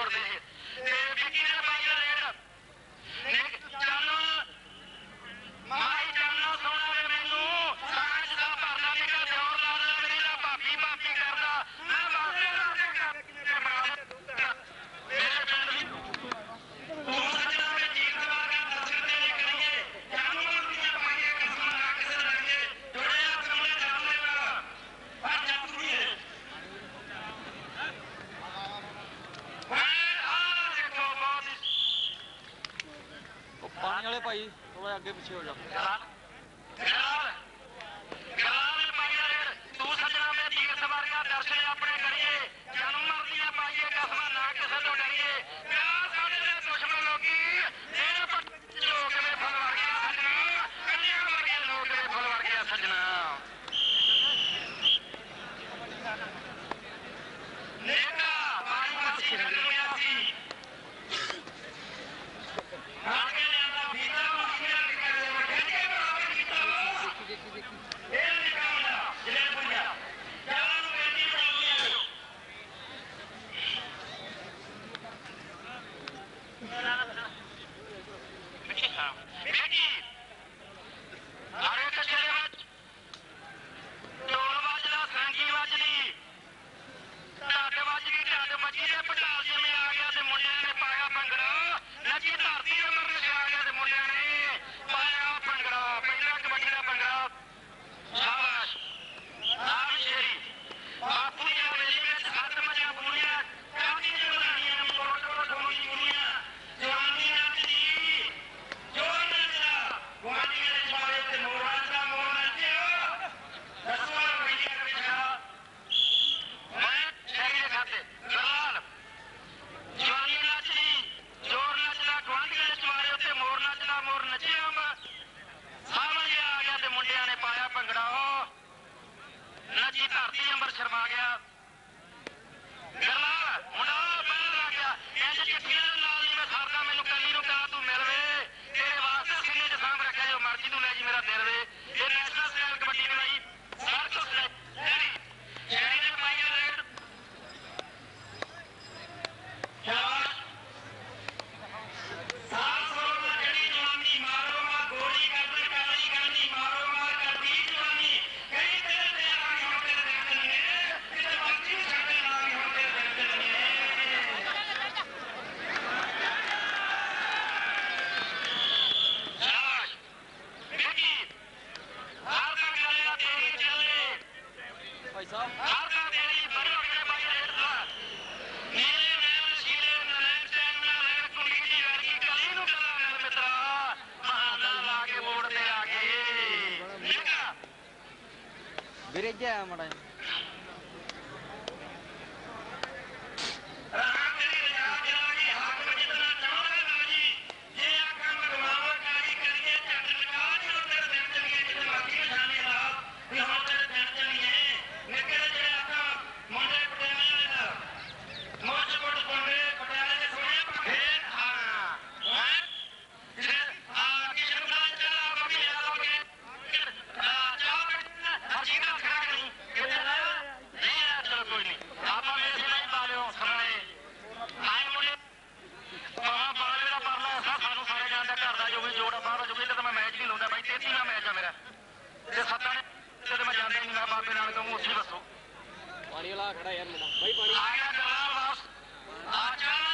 Jordan Hill. give it. happen. വെജ് ആമടേ ਜੂਗੀ ਜੋੜ ਬਾਹਰ ਹੋ ਜੂਗੀ ਤੇ ਮੈਂ ਮੈਚ ਨਹੀਂ ਲਾਉਂਦਾ ਬਾਈ 33ਵਾਂ ਮੈਚ ਆ ਮੇਰਾ। ਤੇ ਸੱਤਾਂ ਨੇ ਤੇ ਮੈਂ ਜਾਂਦਾ ਹੀ ਨਾ ਬਾਬੇ ਨਾਲ ਕਹੂੰ ਉੱਥੇ ਬਸੋ ਪਾਣੀ ਵਾਲਾ ਖੜਾ ਯਾਰ ਮੁੰਡਾ। ਬਾਈ ਪਾਣੀ ਆਇਆ ਗੱਲਾਂ ਵਾਪਸ। ਆ ਚੱਲ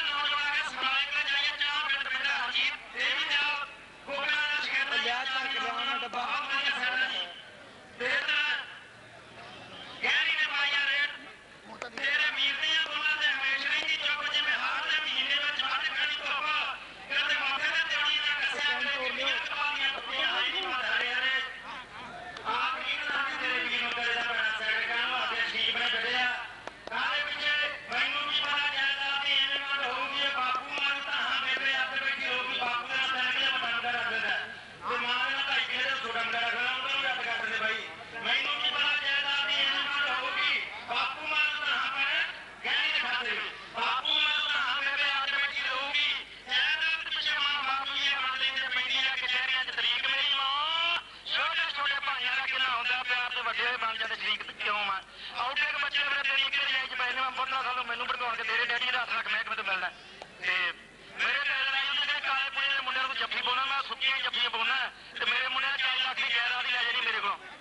ਆਊਟਲੈਟ ਬੱਚੇ ਮੇਰੇ ਤੇਰੀ ਇੱਕ ਰਜਾਈ ਚ ਪੈ ਨੇ ਮੈਂ ਬੁੱਢਾ ਸਾਨੂੰ ਮੈਨੂੰ ਭੜਕਾਉਣ ਕੇ ਤੇਰੇ ਡੈਡੀ ਦਾ ਹੱਥ ਰੱਖ ਮੈਂ ਕਿਵੇਂ ਮਿਲਣਾ ਤੇ ਮੇਰੇ ਨਾਲ ਆਈ ਉਹਨੇ ਕਾਲੇ ਪੁਰੇ ਦੇ ਮੁੰਡਿਆਂ ਨੂੰ ਜੱਫੀ ਪਾਉਣਾ, ਮੈਂ ਸੁੱਕੀਆਂ ਜੱਫੀਆਂ ਪਾਉਣਾ, ਤੇ ਮੇਰੇ ਮੁੰਡੇ ਨੇ 4 ਲੱਖ ਦੀ ਜਾਇਦਾਦ ਹੀ ਲੈ ਜਾਣੀ ਮੇਰੇ ਕੋਲੋਂ।